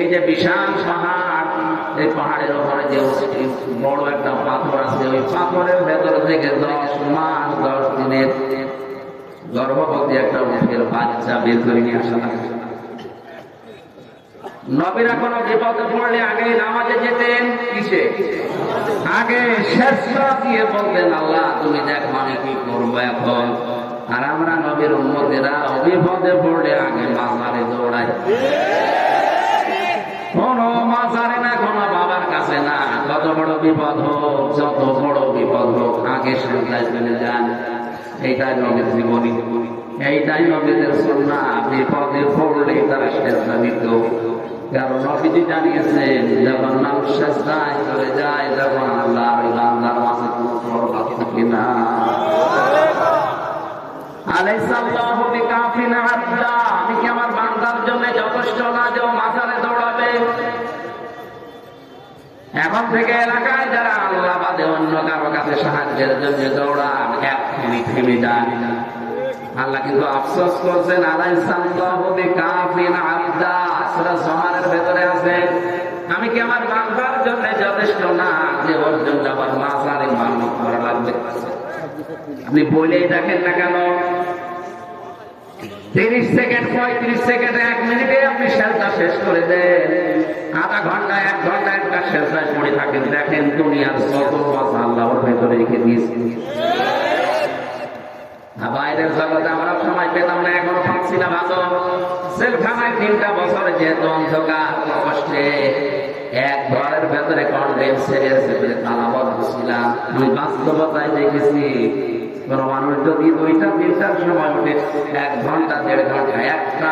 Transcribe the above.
এই যে বিশাল পাহাড়, এই পাহাড়ের উপরে যে বড় একটা পাথর আছে, ওই পাথরের ভেতর থেকে দশ মাস, দশ দিনের গর্ভবতী একটা উঠের বাচ্চা বের করে নিয়ে আসা লাগে নবীরা কোনো বিপদে পড়লে আগে নামাজে যেতেন, কিসে? আগে শেষ দিয়ে বলতেন, আল্লাহ, তুমি দেখ আমি কি করব এখন? আর আমরা নবীর উন্মতেরা বিপদে পড়লে আগে মাজারে দৌড়াই কোন মাজারে না কোন বাবার কাছে না কত বড় বিপদ হোক, যত বড় বিপদ হোক, আগে সামলায় চলে যান। এইটাই নবীর জীবনী। এইটাই নবীদের সন্না বিপদে পড়লে তারা শেষটা নিত। কারণ নবীজি জানিয়েছেন, যখন নাম শেষদায় চলে যায়, তখন আল্লাহ ওই বান্দার মাঝে কোনো সরকার থাকে না। আলাইসাল্লাহু বিকাফিন আব্দা। আমি কি আমার এখন থেকে এলাকায় যারা আল্লাহ বাদে অন্য কারও কাছে সাহায্যের জন্য দৌড়ান আল্লাহ কিন্তু আফসোস করছেন আমি কি আমার বান্দার জন্য যথেষ্ট? না, যে ওর জন্য আবার মাজারে মান্যত করা লাগবে। আপনি বলেই দেখেন না কেন? তিরিশ সেকেন্ড, পঁয়ত্রিশ সেকেন্ড, এক মিনিটে আপনি শেষ করে দেন। শেষটায় পড়ে থাকেন। দেখেন দুনিয়ার যত কথা আল্লাহর ভেতরে রেখে দিয়েছি। বাইরের জগতে আমরা সময় পেতাম না, এখনও সেলখানায় তিনটা বছরে যেহেতু অন্ধকার, কষ্টে এক ঘরের ভেতরে আমি বাস্তবতায় দেখেছি, কোন মানুষ যদি দুইটা, তিনটার সময় উঠে এক ঘণ্টা, দেড় ঘণ্টা, একটা